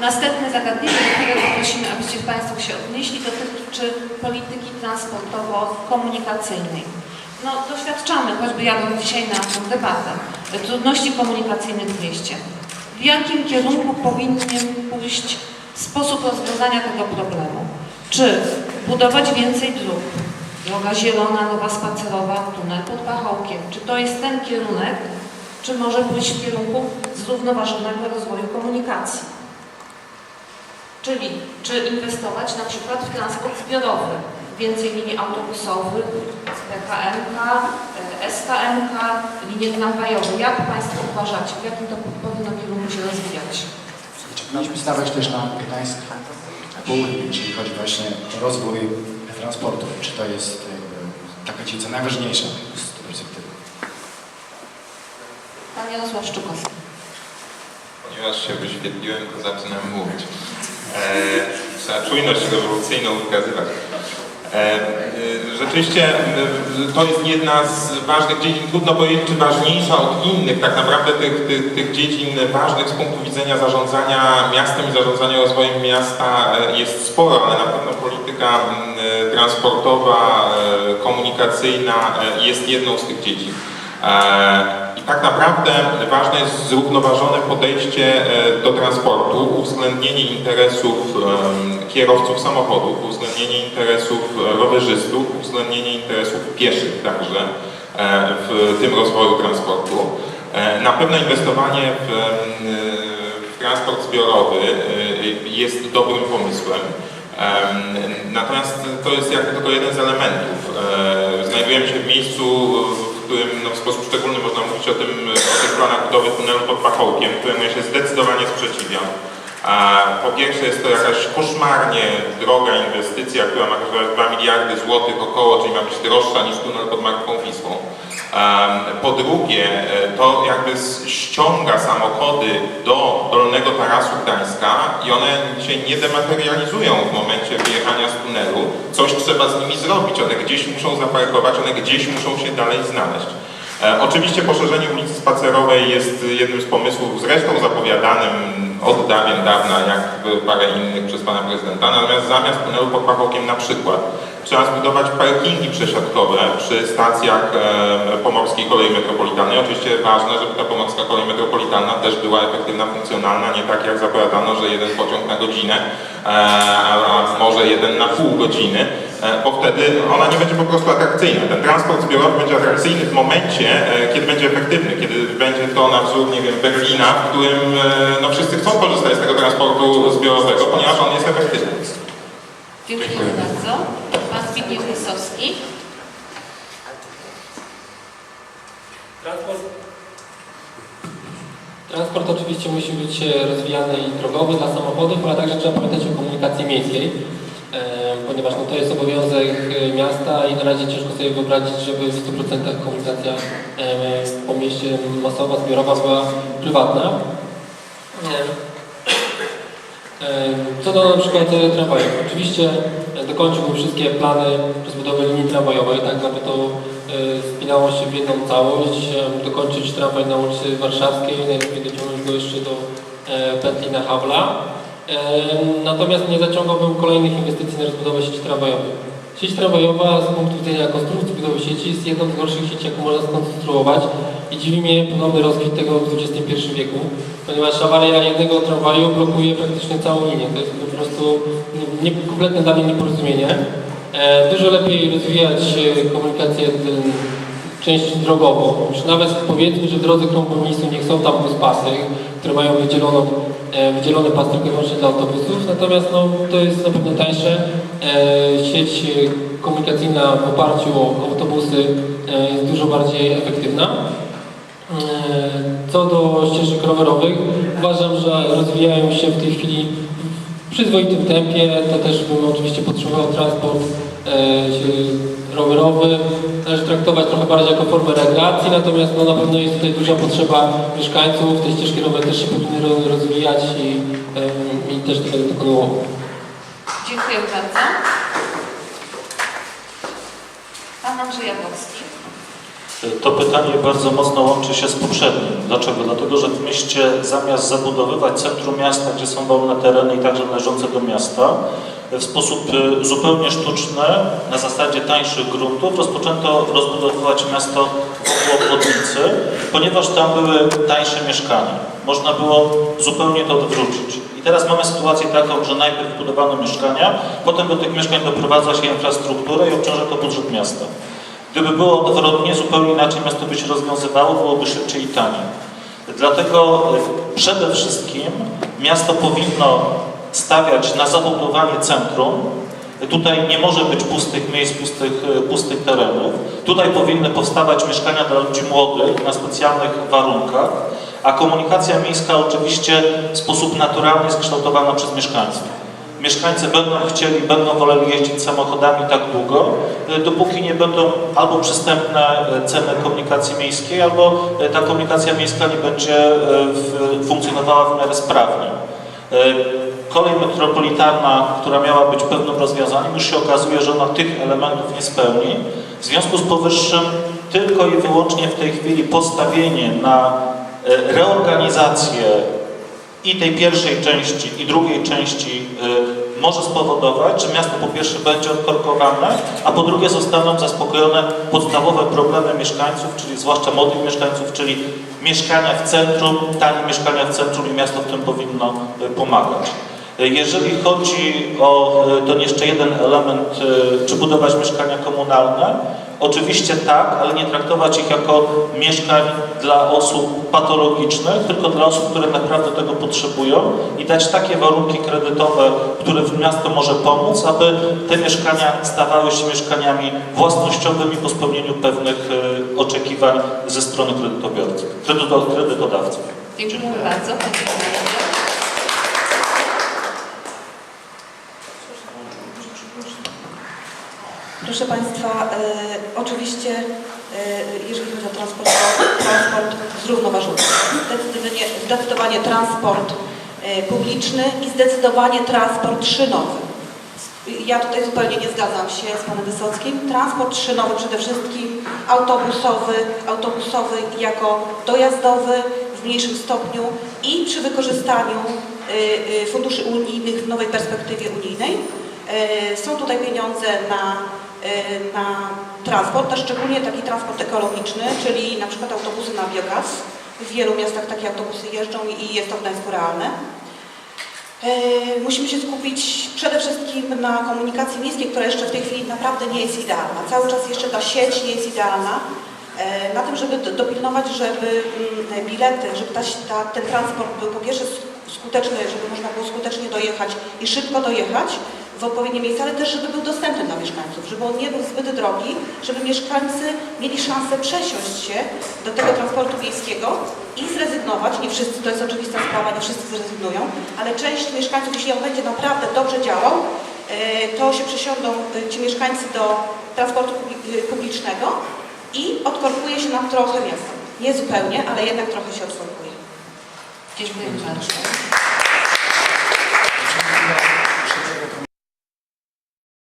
Następne zagadnienie, do którego prosimy, abyście Państwo się odnieśli, dotyczy polityki transportowo-komunikacyjnej. No, doświadczamy, choćby jadąc dzisiaj na tę debatę, trudności komunikacyjnych w mieście. W jakim kierunku powinien pójść sposób rozwiązania tego problemu? Czy budować więcej dróg? Droga zielona, nowa spacerowa, tunel pod Pachołkiem. Czy to jest ten kierunek, czy może pójść w kierunku zrównoważonego rozwoju komunikacji? Czyli czy inwestować na przykład w transport zbiorowy, więcej linii autobusowych, PKMK, e, SKMK, linie tramwajowe. Jak Państwo uważacie, w jakim to powinno kierunku się rozwijać? Czy powinniśmy stawiać też na Gdańsk Południe, jeśli chodzi właśnie o rozwój transportu? Czy to jest jakby, taka dziedzina najważniejsza z tej perspektywy? Pan Jarosław Szczukowski. Ponieważ się wyświetliłem, to zaczynam mówić. E, trzeba czujność rewolucyjną wykazywać. E, e, rzeczywiście to jest jedna z ważnych dziedzin, trudno powiedzieć, czy ważniejsza od innych. Tak naprawdę tych, tych, tych dziedzin ważnych z punktu widzenia zarządzania miastem i zarządzania rozwojem miasta jest sporo, ale na pewno polityka transportowa, komunikacyjna jest jedną z tych dziedzin. Tak naprawdę ważne jest zrównoważone podejście e, do transportu, uwzględnienie interesów kierowców samochodów, uwzględnienie interesów e, rowerzystów, uwzględnienie interesów pieszych także e, w tym rozwoju transportu. Na pewno inwestowanie w, transport zbiorowy jest dobrym pomysłem. Em, Natomiast to jest tylko jeden z elementów. Znajdujemy się w miejscu, którym no, w sposób szczególny można mówić o, tym, o tych planach budowy tunelu pod Pachołkiem, któremu ja się zdecydowanie sprzeciwiam. Po pierwsze jest to jakaś koszmarnie droga inwestycja, która ma kosztować 2 miliardy złotych około, czyli ma być droższa niż tunel pod Marką Wisłą. Po drugie, e, to jakby ściąga samochody do Dolnego Tarasu Gdańska i one się nie dematerializują w momencie wyjechania z tunelu. Coś trzeba z nimi zrobić, one gdzieś muszą zaparkować, one gdzieś muszą się dalej znaleźć. E, Oczywiście poszerzenie ulicy Spacerowej jest jednym z pomysłów zresztą zapowiadanym od dawien dawna, jak parę innych przez pana prezydenta. Natomiast zamiast tunelu pod Pachołkiem na przykład trzeba zbudować parkingi przesiadkowe przy stacjach Pomorskiej Kolei Metropolitalnej. Oczywiście ważne, żeby ta Pomorska Kolej Metropolitalna też była efektywna, funkcjonalna, nie tak jak zapowiadano, że jeden pociąg na godzinę, e, a może jeden na pół godziny, e, bo wtedy ona nie będzie po prostu atrakcyjna. Ten transport zbiorowy będzie atrakcyjny w momencie, e, kiedy będzie efektywny, kiedy będzie to na wzór, nie wiem, Berlina, w którym no, wszyscy chcą korzystać z tego transportu zbiorowego, ponieważ on jest efektywny. Dziękuję bardzo. Pan Zbigniew Wysowski. Transport, transport oczywiście musi być e, rozwijany i drogowy dla samochodów, ale także trzeba pamiętać o komunikacji miejskiej, e, ponieważ no, to jest obowiązek e, miasta i na razie ciężko sobie wyobrazić, żeby w 100% komunikacja po mieście masowa, zbiorowa była prywatna. E, E, Co do na przykład e, tramwajów. Oczywiście e, dokończyłbym wszystkie plany rozbudowy linii tramwajowej, tak aby to e, spinało się w jedną całość, e, dokończyć tramwaj na ulicy Warszawskiej, najlepiej dociągnąć go jeszcze do e, pętli na Habla. E, Natomiast nie zaciągałbym kolejnych inwestycji na rozbudowę sieci tramwajowej. Sieć tramwajowa z punktu widzenia konstrukcji budowy sieci jest jedną z gorszych sieci, jaką można skonstruować i dziwi mnie ponowny rozkwit tego w XXI wieku, ponieważ awaria jednego tramwaju blokuje praktycznie całą linię. To jest po prostu nie, kompletne dla mnie nieporozumienie. E, dużo lepiej rozwijać e, komunikację d- część drogową. Już nawet powiedzmy, że drodze krągownicy niech są tam buspasy, które mają wydzieloną, e, wydzielone pasy tylko wyłącznie dla autobusów, natomiast no, to jest na pewno tańsze. E, sieć e, komunikacyjna w oparciu o autobusy e, jest dużo bardziej efektywna. E, Co do ścieżek rowerowych, uważam, że rozwijają się w tej chwili w przyzwoitym tempie. To też bym oczywiście potrzebował transport e, rowerowy. Należy traktować trochę bardziej jako formę rekreacji, natomiast no, na pewno jest tutaj duża potrzeba mieszkańców. Te ścieżki rowerowe też się powinny ro- rozwijać i, em, i też będę kontynuował. Dziękuję bardzo. Pan Andrzej Jaworski. To pytanie bardzo mocno łączy się z poprzednim. Dlaczego? Dlatego, że w mieście zamiast zabudowywać centrum miasta, gdzie są wolne tereny i także należące do miasta, w sposób y, zupełnie sztuczny, na zasadzie tańszych gruntów, rozpoczęto rozbudowywać miasto wokół obwodnicy, ponieważ tam były tańsze mieszkania. Można było zupełnie to odwrócić. I teraz mamy sytuację taką, że najpierw budowano mieszkania, potem do tych mieszkań doprowadza się infrastrukturę i obciąża to budżet miasta. Gdyby było odwrotnie, zupełnie inaczej miasto by się rozwiązywało, byłoby szybciej i taniej. Dlatego y, przede wszystkim miasto powinno stawiać na zabudowanie centrum. Tutaj nie może być pustych miejsc, pustych, y, pustych terenów. Tutaj powinny powstawać mieszkania dla ludzi młodych na specjalnych warunkach, a komunikacja miejska oczywiście w sposób naturalny jest kształtowana przez mieszkańców. Mieszkańcy będą chcieli, będą woleli jeździć samochodami tak długo, y, dopóki nie będą albo przystępne y, ceny komunikacji miejskiej, albo y, ta komunikacja miejska nie będzie funkcjonowała w miarę sprawnie. Kolej metropolitalna, która miała być pewnym rozwiązaniem, już się okazuje, że ona tych elementów nie spełni. W związku z powyższym tylko i wyłącznie w tej chwili postawienie na reorganizację i tej pierwszej części, i drugiej części y, może spowodować, że miasto po pierwsze będzie odkorkowane, a po drugie zostaną zaspokojone podstawowe problemy mieszkańców, czyli zwłaszcza młodych mieszkańców, czyli mieszkania w centrum, tanie mieszkania w centrum i miasto w tym powinno y, pomagać. Y, Jeżeli chodzi o ten jeszcze jeden element, czy budować mieszkania komunalne, Oczywiście tak, ale nie traktować ich jako mieszkań dla osób patologicznych, tylko dla osób, które naprawdę tego potrzebują i dać takie warunki kredytowe, które miasto może pomóc, aby te mieszkania stawały się mieszkaniami własnościowymi po spełnieniu pewnych e, oczekiwań ze strony kredytobiorców, kredyto- kredytodawców. Dziękuję bardzo. Proszę Państwa, e, oczywiście e, jeżeli chodzi o transport, transport zrównoważony. Zdecydowanie, zdecydowanie transport e, publiczny i zdecydowanie transport szynowy. Ja tutaj zupełnie nie zgadzam się z Panem Wysockim. Transport szynowy przede wszystkim, autobusowy, autobusowy jako dojazdowy w mniejszym stopniu i przy wykorzystaniu y, funduszy unijnych w nowej perspektywie unijnej. Są tutaj pieniądze na, na transport, a szczególnie taki transport ekologiczny, czyli na przykład autobusy na biogaz. W wielu miastach takie autobusy jeżdżą i jest to w Gdańsku realne. E, Musimy się skupić przede wszystkim na komunikacji miejskiej, która jeszcze w tej chwili naprawdę nie jest idealna. Cały czas jeszcze ta sieć nie jest idealna. E, Na tym, żeby do- dopilnować, żeby mm, bilety, żeby ta, ta, ten transport był po pierwsze sk- skuteczny, żeby można było skutecznie dojechać i szybko dojechać w odpowiednie miejsce, ale też, żeby był dostępny dla mieszkańców, żeby on nie był zbyt drogi, żeby mieszkańcy mieli szansę przesiąść się do tego transportu miejskiego i zrezygnować, nie wszyscy, to jest oczywista sprawa, nie wszyscy zrezygnują, ale część mieszkańców, jeśli on będzie naprawdę dobrze działał, e, to się przesiądą e, ci mieszkańcy do transportu e, publicznego i odkorkuje się nam trochę miasto. Nie zupełnie, ale jednak trochę się odkorkuje. Dziękuję bardzo.